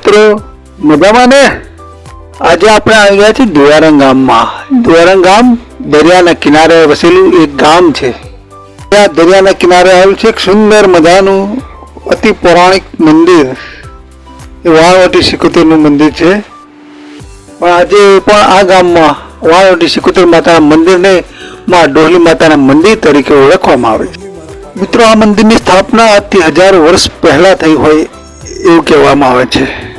મિત્રો, મજામાં ને? આજે આપણે આવી ગયા છીએ દોયારંગ ગામમાં. દોયારંગ ગામ દરિયાના કિનારે વસેલું એક ગામ છે. ત્યાં દરિયાના કિનારે આવેલું છે એક સુંદર મજાનું અતિ પૌરાણિક મંદિર. એ વાળવટી સિકોતેરનું મંદિર છે. પણ આજે પણ આ ગામમાં વાળવટી સિકોતેર માતાના મંદિરને માં ડોહલી માતાના મંદિર તરીકે ઓળખવામાં આવે છે. મિત્રો, આ મંદિરની સ્થાપના આજથી હજારો વર્ષ પહેલાં થઈ હોય એવું કહેવામાં આવે છે.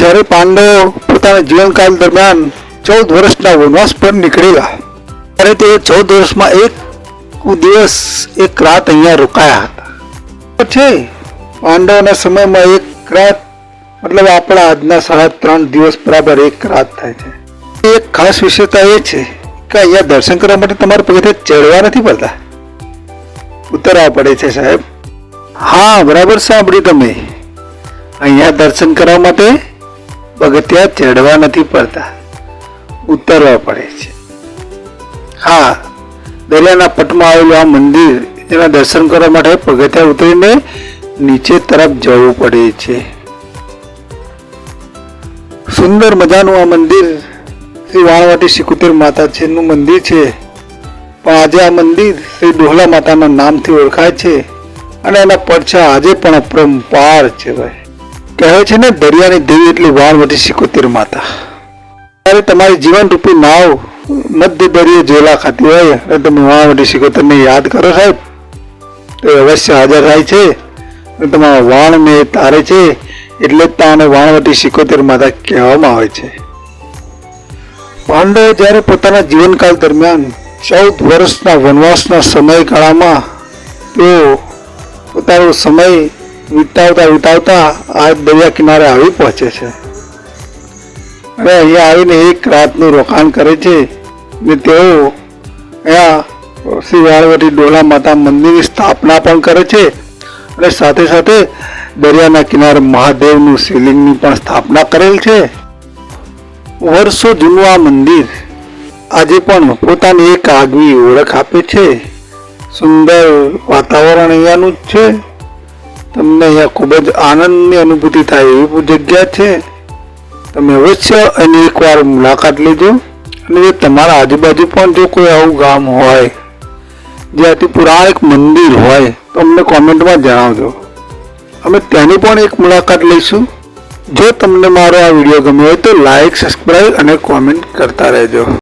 જ્યારે પાંડવો પોતાના જીવનકાળ દરમિયાન ચૌદ વર્ષના વનવાસ પર નીકળેલા, ત્યારે તે ચૌદ વર્ષમાં એક દિવસ, એક રાત અહીંયા રોકાયા હતા. છે પાંડવના સમયમાં એક રાત, મતલબ આપણા આજના સાડા ત્રણ દિવસ બરાબર એક રાત થાય છે. એક ખાસ વિશેષતા એ છે કે અહીંયા દર્શન કરવા માટે તમારે પગથે ચડવા નથી પડતા. ઉતરવા પડે છે સાહેબ. હા, બરાબર સાંભળ્યું તમે. અહીંયા દર્શન કરવા માટે પગથિયા ચડવા નથી પડતા. ઉતરવા પડે છે. હા, દરિયાના પટમાં આવેલું આ મંદિર એના દર્શન કરવા માટે પગથિયા ઉતરીને નીચે તરફ જવું પડે છે. સુંદર મજાનું આ મંદિર શ્રી વાણવટી સિકુતેર માતાજીનું મંદિર છે. પણ આજે આ મંદિર શ્રી ડોહલા માતાના નામથી ઓળખાય છે. અને એના પડછા આજે પણ અપરંપાર છે ભાઈ કહે છે ને, દરિયાની દેવી એટલી વાણવટી સિકોતેર માતા. ત્યારે તમારી જીવન રૂપી નાવ મધ્ય દરિયે જોલા ખાતી હોય અને તમે વાણવટી સિકોતરને યાદ કરો સાહેબ. તો અવશ્ય હાજર થાય છે. અને તમારા વાણને તારે છે, એટલે જ તાને વાણવટી સિકોતેર માતા કહેવામાં આવે છે. પાંડવો જ્યારે પોતાના જીવનકાળ દરમિયાન ચૌદ વર્ષના વનવાસના સમયગાળામાં તેઓ પોતાનો સમય વિતાવતા વિતાવતા આ દરિયા કિનારે આવી પહોંચે છે. અને અહીંયા આવીને એક રાતનું રોકાણ કરે છે ને તેઓ અહીંયા શ્રી વાળવટી ડોલા માતા મંદિરની સ્થાપના પણ કરે છે અને સાથે સાથે દરિયાના કિનારે મહાદેવનું શિવલિંગની પણ સ્થાપના કરેલ છે. વર્ષો જૂનું આ મંદિર આજે પણ પોતાની એક આગવી ઓળખ આપે છે. સુંદર વાતાવરણ અહીંયાનું જ છે. તમને અહીંયા ખૂબ જ આનંદની અનુભૂતિ થાય એવી જગ્યા છે. તમે અવશ્ય એની એકવાર મુલાકાત લેજો. અને જે તમારા આજુબાજુ પણ જો કોઈ આવું ગામ હોય જે અતિ પુરાણિક મંદિર હોય, તો અમને કોમેન્ટમાં જણાવજો. અમે તેની પણ એક મુલાકાત લઈશું. જો તમને મારો આ વીડિયો ગમ્યો હોય તો લાઇક સબસ્ક્રાઈબ અને કોમેન્ટ કરતા રહેજો.